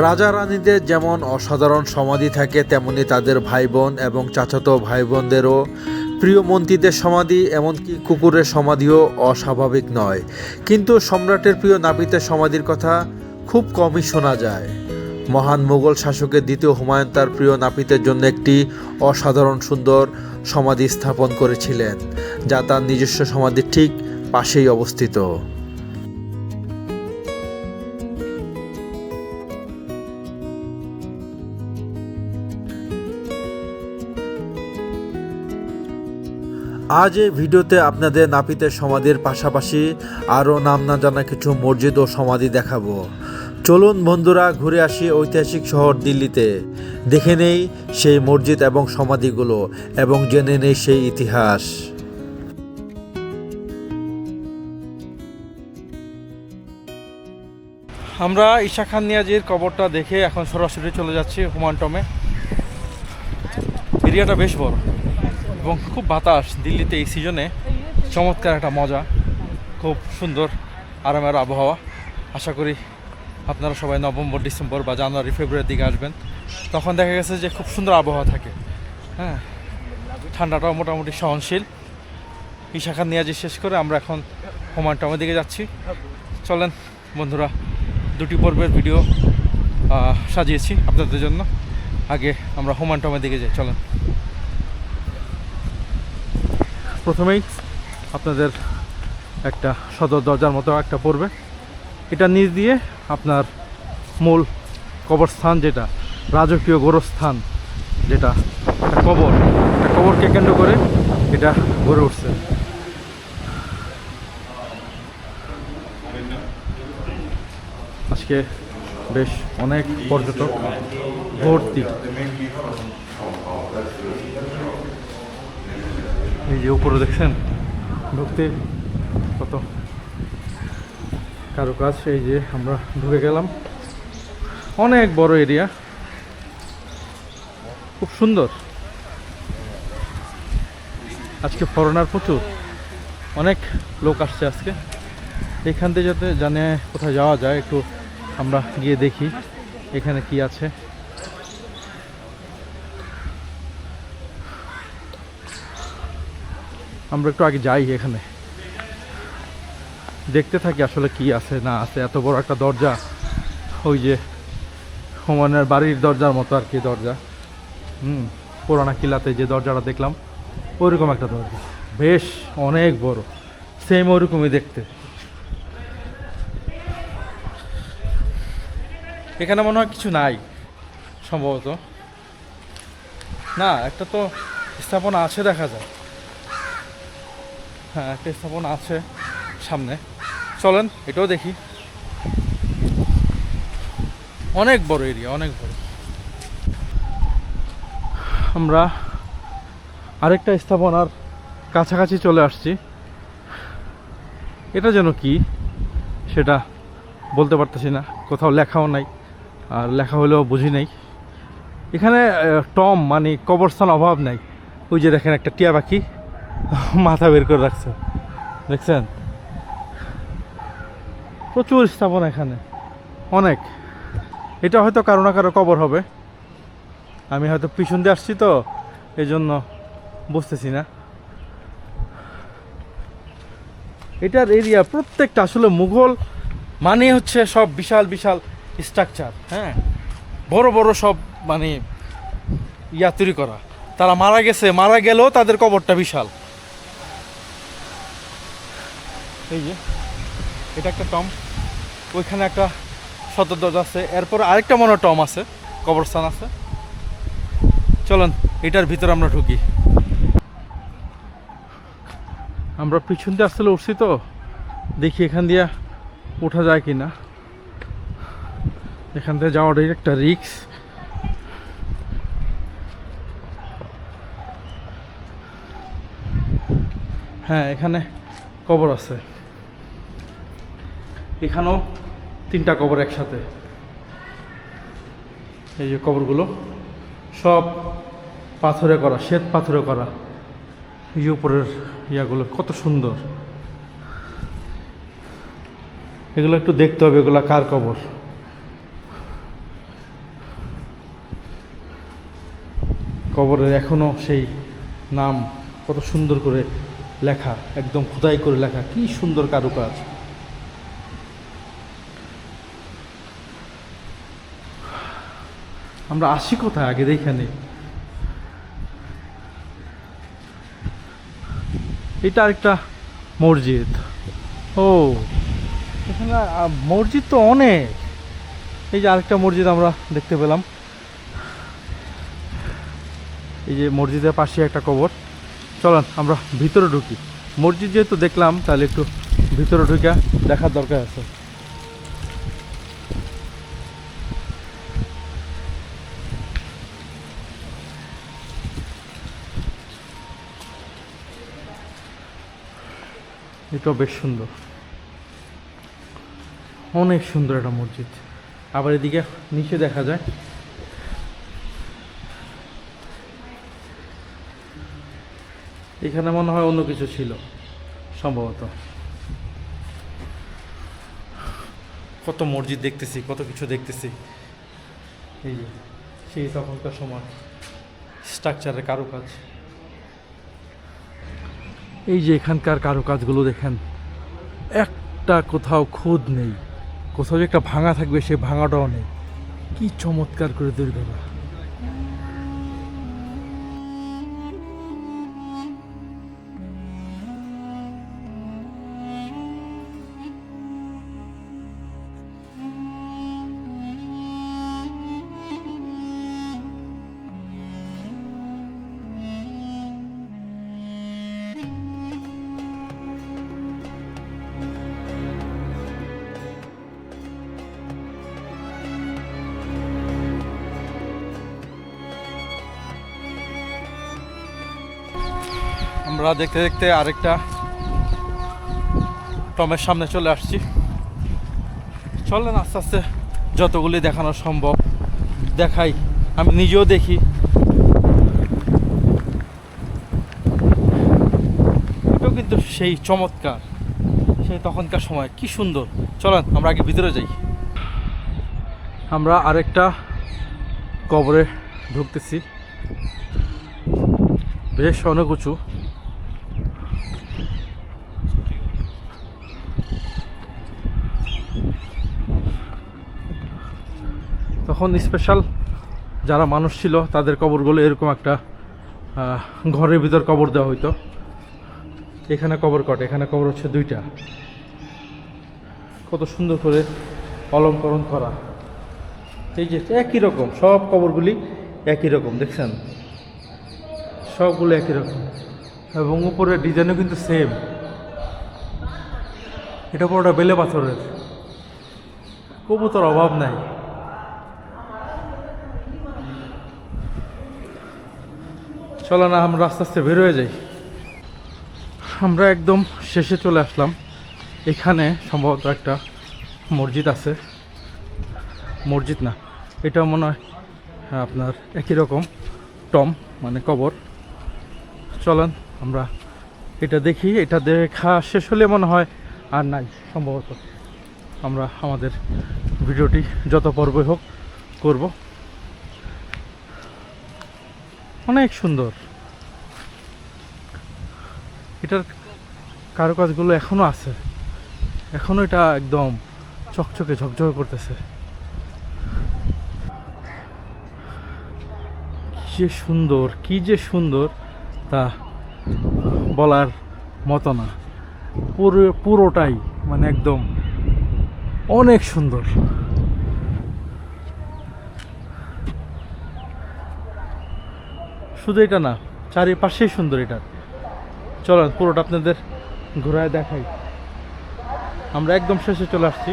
রাজা রানীদের যেমন অসাধারণ সমাধি থাকে, তেমনি তাদের ভাই বোন এবং চাচাতো ভাই বোনদেরও প্রিয় মন্ত্রীদের সমাধি, এমনকি কুকুরের সমাধিও অস্বাভাবিক নয়। কিন্তু সম্রাটের প্রিয় নাপিতের সমাধির কথা খুব কমই শোনা যায়। মহান মোগল শাসকের দ্বিতীয় হুমায়ুন তার প্রিয় নাপিতের জন্য একটি অসাধারণ সুন্দর সমাধি স্থাপন করেছিলেন, যা তার নিজস্ব সমাধির ঠিক পাশেই অবস্থিত। আজ এই ভিডিওতে আপনাদের নাপিতের সমাধির পাশাপাশি আরও নাম না জানা কিছু মসজিদ ও সমাধি দেখাবো। চলুন বন্ধুরা, ঘুরে আসি ঐতিহাসিক শহর দিল্লিতে। দেখে নেই সেই মসজিদ এবং সমাধিগুলো এবং জেনে নেই সেই ইতিহাস। আমরা ঈশা খান নিয়াজির কবরটা দেখে এখন সরাসরি চলে যাচ্ছি হুমান টমে। এরিয়াটা বেশ বড়। এবং খুব বাতাস দিল্লিতে এই সিজনে। চমৎকার একটা মজা। খুব সুন্দর আরামের আবহাওয়া। আশা করি আপনারা সবাই নভেম্বর, ডিসেম্বর বা জানুয়ারি, ফেব্রুয়ারির দিকে আসবেন। তখন দেখা গেছে যে খুব সুন্দর আবহাওয়া থাকে। হ্যাঁ ঠান্ডাটাও মোটামুটি সহনশীল। ঈশা খান নিয়াজি শেষ করে আমরা এখন হুমান টমের দিকে যাচ্ছি। চলেন বন্ধুরা, দুটি পর্বের ভিডিও সাজিয়েছি আপনাদের জন্য। আগে আমরা হোমান টমের দিকে যাই, চলেন। প্রথমেই আপনাদের একটা সদর দরজার মতো একটা পড়বে। এটা নিচ দিয়ে আপনার মূল কবরস্থান যেটা, রাজকীয় গোরস্থান যেটা কবর। কবরকে কেন্দ্র করে এটা গড়ে উঠছে। আজকে বেশ অনেক পর্যটক ভর্তি। এই যে উপরে দেখছেন ঢুকতে কত কারও কাজ এই যে আমরা ঢুকে গেলাম। অনেক বড় এরিয়া। খুব সুন্দর। আজকে ফরেনার প্রচুর। অনেক লোক আসছে আজকে। এখান থেকে যাতে জানে কোথায় যাওয়া যায়, একটু আমরা গিয়ে দেখি এখানে কি আছে। আমরা একটু আগে যাই এখানে। দেখতে থাকি আসলে কি আছে, না আছে। এত বড় একটা দরজা, ওই যে হুমায়ুনের বাড়ির দরজার মতো আর কি দরজা। হুম, পুরানা কিলাতে যে দরজাটা দেখলাম ওইরকম একটা দরজা। বেশ অনেক বড় সেম ওইরকমই দেখতে। এখানে মনে হয় কিছু নাই, সম্ভবত। না, একটা তো স্থাপনা আছে দেখা যায়। একটা স্থাপনা আছে সামনে। চলেন, এটাও দেখি। অনেক বড় এরিয়া অনেক বড়। আমরা আরেকটা স্থাপনার কাছাকাছি চলে আসছি। এটা যেন কি, সেটা বলতে পারতেছি না। কোথাও লেখাও নাই, আর লেখা হলেও বুঝি নাই। এখানে টম মানে কবরস্থান অভাব নাই। ওই যে দেখেন একটা টিয়া পাখি। মাথা বের করে রাখছে। দেখছেন? প্রচুর স্থাপনা এখানে। অনেক। এটা হয়তো কারও না কারও কবর হবে। আমি হয়তো পিছন দিয়ে আসছি তো এই জন্য বুঝতেছি না। এটার এরিয়া প্রত্যেকটা আসলে মুঘল মানে হচ্ছে সব বিশাল বিশাল স্ট্রাকচার হ্যাঁ? বড় বড় সব মানে ইয়া তৈরি করা। তারা মারা গেছে, মারা গেলেও তাদের কবরটা বিশাল। এই যে, এটা একটা টম। ওইখানে একটা সদর দরজা আছে। এরপর আরেকটা মনে টম আছে, কবরস্থান আছে। চলেন, এটার ভিতরে আমরা ঢুকি। আমরা পিছন দিয়ে আসলে উঠছি তো। দেখি এখান দিয়ে ওঠা যায় কি না এখান থেকে যাওয়াটাই একটা রিক্স হ্যাঁ এখানে কবর আছে। এখানেও তিনটা কবর একসাথে। এই যে কবরগুলো, সব পাথরে করা, শ্বেত পাথরে করা। এই উপরের ইয়াগুলো, কত সুন্দর। এগুলো একটু দেখতে হবে, এগুলো কার কবর? কবরের এখনও সেই নাম কত সুন্দর করে লেখা, একদম খোদাই করে লেখা, কি সুন্দর কারুকাজ। আমরা আসি কোথায়? আগে দেখে এটা আরেকটা মসজিদ। ও, এখানে মসজিদ তো অনেক। এই যে আরেকটা মসজিদ আমরা দেখতে পেলাম। এই যে মসজিদের পাশে একটা কবর। চলেন, আমরা ভিতরে ঢুকি। মসজিদ যেহেতু দেখলাম, তাহলে একটু ভিতরে ঢুকে দেখার দরকার আছে। এটাও বেশ সুন্দর। অনেক সুন্দর একটা মসজিদ। আবার এদিকে নিচে দেখা যায়। এখানে মনে হয় অন্য কিছু ছিল, সম্ভবত। কত মসজিদ দেখতেছি, কত কিছু দেখতেছি। এই যে, সেই তখনকার সময় স্ট্রাকচারের কারুকাজ। এই যে এখানকার কারুকাজগুলো দেখেন, একটা কোথাও খুদ নেই, কোথাও যে একটা ভাঙা থাকবে সে ভাঙাটাও নেই। কি চমৎকার করে তৈরি আমরা দেখতে দেখতে আরেকটা টমের সামনে চলে আসছি। চলেন আস্তে আস্তে যতগুলি দেখানো সম্ভব দেখাই। আমি নিজেও দেখি। এটাও কিন্তু সেই চমৎকার, সেই তখনকার সময়। কি সুন্দর। চলেন, আমরা আগে ভিতরে যাই। আমরা আরেকটা কবরে ঢুকতেছি। বেশ অনেক উঁচু। তখন স্পেশাল যারা মানুষ ছিল, তাদের কবরগুলো এরকম একটা ঘরের ভিতর কবর দেওয়া হইতো। এখানে কবর কট? এখানে কবর হচ্ছে দুইটা। কত সুন্দর করে অলঙ্করণ করা। এই যে একই রকম, সব কবরগুলি একই রকম, দেখছেন? সবগুলো একই রকম। এবং উপরের ডিজাইনও কিন্তু সেম এটা পুরোটা বেলে পাথরের। কবুতর অভাব নাই। চলো না আমরা আস্তে আস্তে বের হয়ে যাই। আমরা একদম শেষে চলে আসলাম। এখানে সম্ভবত একটা মসজিদ আছে। মসজিদ না এটা মনে হয় হ্যাঁ, আপনার একই রকম টম মানে কবর। চলেন আমরা এটা দেখি এটা দেখা শেষ হলে মনে হয় আর নাই সম্ভবত। আমরা আমাদের ভিডিওটি যত পর্বে হোক করব। অনেক সুন্দর। এটার কারুকাজগুলো এখনও আছে। এখনও এটা একদম চকচকে ঝকঝকে করতেছে। যে সুন্দর, কি যে সুন্দর তা বলার মতো না। পুরো, পুরোটাই মানে একদম অনেক সুন্দর। শুধু এটা না, চারিপাশেই সুন্দর এটা। চলো পুরোটা আপনাদের ঘোরায় দেখাই। আমরা একদম শেষে চলে আসছি।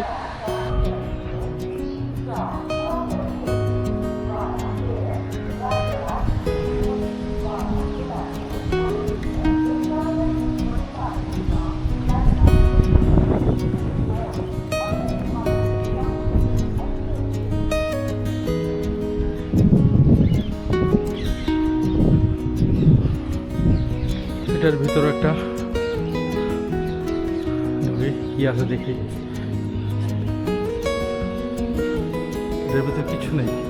ভিতরে একটা। কি আছে দেখি। এটার কিছু নেই।